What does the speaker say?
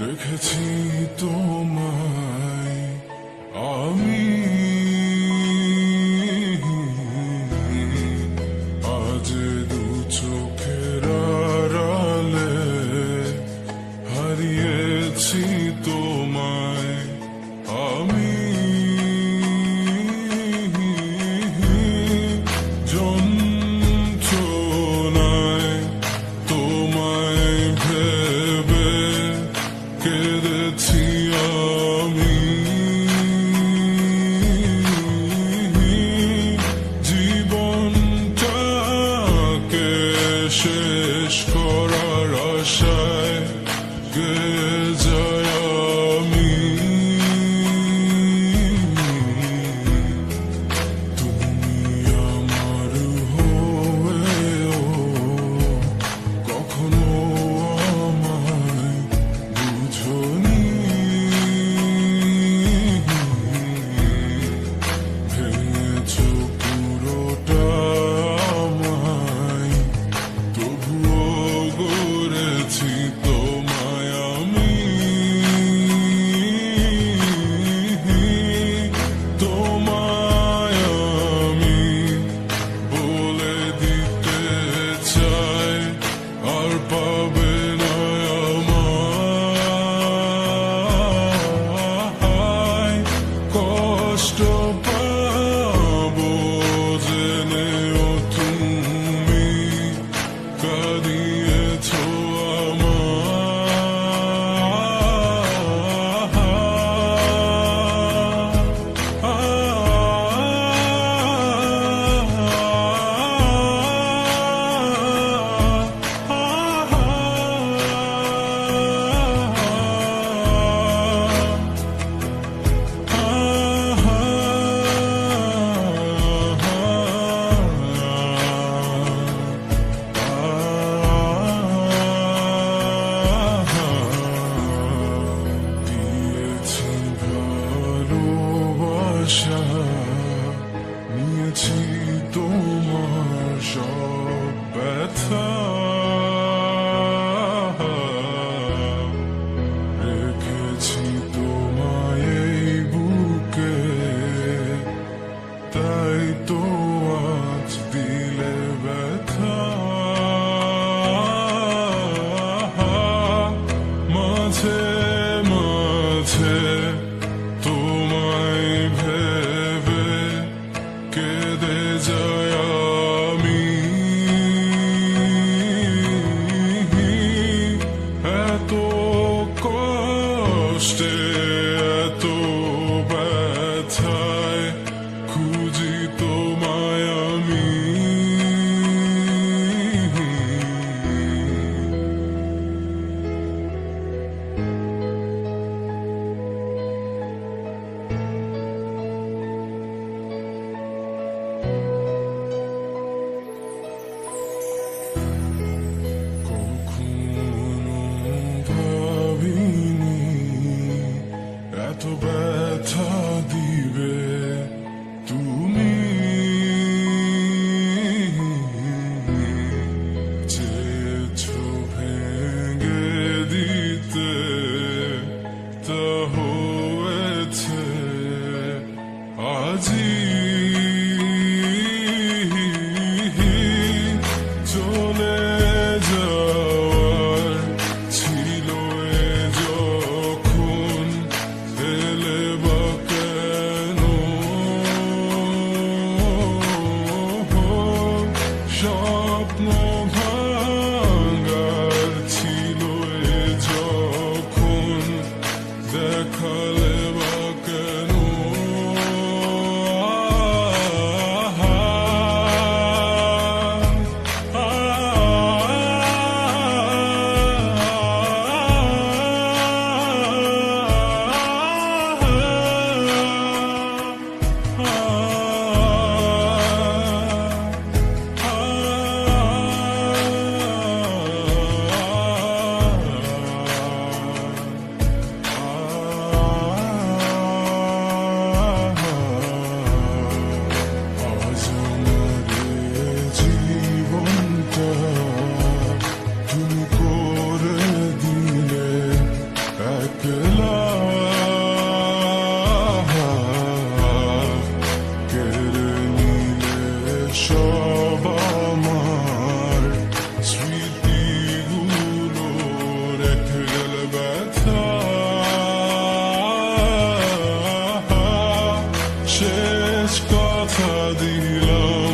দেখেছি তোমায়। আমি pressure show. সব আমার স্মৃতিগুলো রেখে গেল ব্যথা। শেষ কথা দিলাম।